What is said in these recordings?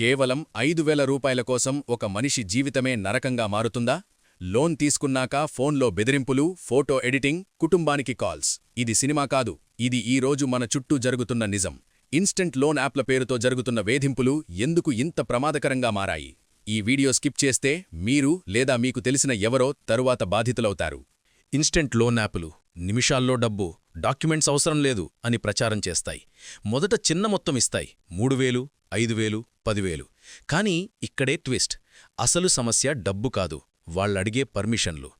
కేవలం ఐదు వేల రూపాయల కోసం ఒక మనిషి జీవితమే నరకంగా మారుతుందా? లోన్ తీసుకున్నాక ఫోన్లో బెదిరింపులు ఫోటో ఎడిటింగ్ కుటుంబానికి కాల్స్. ఇది సినిమా కాదు ఇది ఈరోజు మన చుట్టూ జరుగుతున్న నిజం. ఇన్స్టెంట్ లోన్ యాప్ల పేరుతో జరుగుతున్న వేధింపులు ఎందుకు ఇంత ప్రమాదకరంగా మారాయి? ఈ వీడియో స్కిప్ చేస్తే మీరు లేదా మీకు తెలిసిన ఎవరో తరువాత బాధితులవుతారు. ఇన్స్టెంట్ లోన్ యాప్లు నిమిషాల్లో డబ్బు డాక్యుమెంట్స్ అవసరం లేదు అని ప్రచారం చేస్తాయి. మొదట చిన్న మొత్తం ఇస్తాయి. మూడు వేలు ఐదు వేలు పదివేలు. కానీ ఇక్కడే ట్విస్ట్. అసలు సమస్య డబ్బు కాదు. వాళ్ళడిగే పర్మిషన్లు.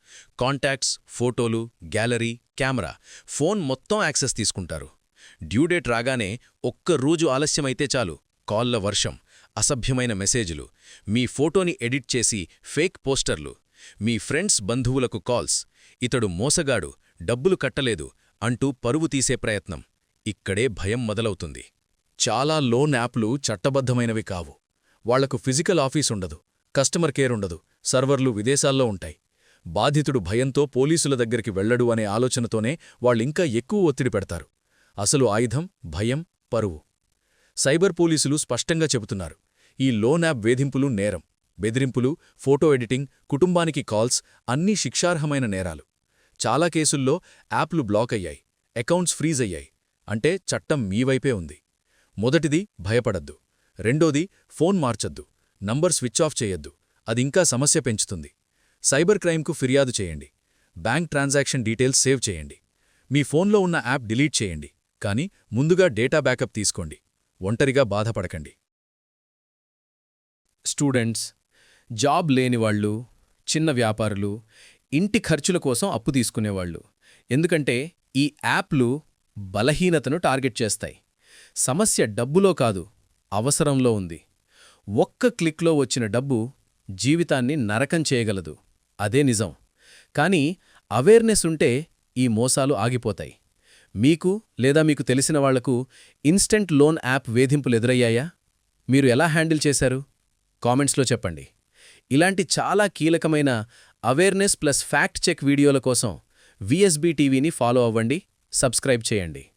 కాంటాక్ట్స్ ఫోటోలు గ్యాలరీ కెమెరా. ఫోన్ మొత్తం యాక్సెస్ తీసుకుంటారు. డ్యూడేట్ రాగానే ఒక్క రోజు ఆలస్యమైతే చాలు. కాల్ల వర్షం అసభ్యమైన మెసేజులు. మీ ఫోటోని ఎడిట్ చేసి ఫేక్ పోస్టర్లు. మీ ఫ్రెండ్స్ బంధువులకు కాల్స్. ఇతడు మోసగాడు డబ్బులు కట్టలేదు అంటూ పరువు తీసే ప్రయత్నం. ఇక్కడే భయం మొదలవుతుంది. చాలా లోన్ యాప్లు చట్టబద్ధమైనవి కావు. వాళ్ళకు ఫిజికల్ ఆఫీస్ ఉండదు కస్టమర్ కేర్ ఉండదు సర్వర్లు విదేశాల్లో ఉంటాయి. బాధితుడు భయంతో పోలీసుల దగ్గరికి వెళ్ళడు అనే ఆలోచనతోనే వాళ్ళింకా ఎక్కువ ఒత్తిడి పెడతారు. అసలు ఆయుధం భయం పరువు. సైబర్ పోలీసులు స్పష్టంగా చెబుతున్నారు ఈ లోన్ యాప్ వేధింపులు నేరం బెదిరింపులు ఫోటో ఎడిటింగ్ కుటుంబానికి కాల్స్ అన్నీ శిక్షార్హమైన నేరాలు. చాలా కేసుల్లో యాప్లు బ్లాక్ అయ్యాయి అకౌంట్స్ ఫ్రీజ్ అయ్యాయి అంటే చట్టం మీవైపే ఉంది. మొదటిది భయపడద్దు. రెండోది ఫోన్ మార్చొద్దు. నంబర్ స్విచ్ ఆఫ్ చేయొద్దు. అదింకా సమస్య పెంచుతుంది. సైబర్ క్రైమ్కు ఫిర్యాదు చేయండి. బ్యాంక్ ట్రాన్సాక్షన్ డీటెయిల్స్ సేవ్ చేయండి. మీ ఫోన్లో ఉన్న యాప్ డిలీట్ చేయండి. కానీ ముందుగా డేటా బ్యాకప్ తీసుకోండి. ఒంటరిగా బాధపడకండి. స్టూడెంట్స్ జాబ్ లేనివాళ్ళు చిన్న వ్యాపారులు ఇంటి ఖర్చుల కోసం అప్పు తీసుకునేవాళ్ళు. ఎందుకంటే ఈ యాప్లు బలహీనతను టార్గెట్ చేస్తాయి. సమస్య డబ్బులో కాదు అవసరంలో ఉంది. ఒక్క క్లిక్లో వచ్చిన డబ్బు జీవితాన్ని నరకం చేయగలదు. అదే నిజం. కానీ అవేర్నెస్ ఉంటే ఈ మోసాలు ఆగిపోతాయి. మీకు లేదా మీకు తెలిసిన వాళ్ళకు ఇన్స్టెంట్ లోన్ యాప్ వేధింపులు ఎదురయ్యాయా? మీరు ఎలా హ్యాండిల్ చేశారు? కామెంట్స్లో చెప్పండి. ఇలాంటి చాలా కీలకమైన అవేర్నెస్ ప్లస్ ఫ్యాక్ట్ చెక్ వీడియోల కోసం విఎస్బీ టీవీని ఫాలో అవ్వండి సబ్స్క్రైబ్ చేయండి.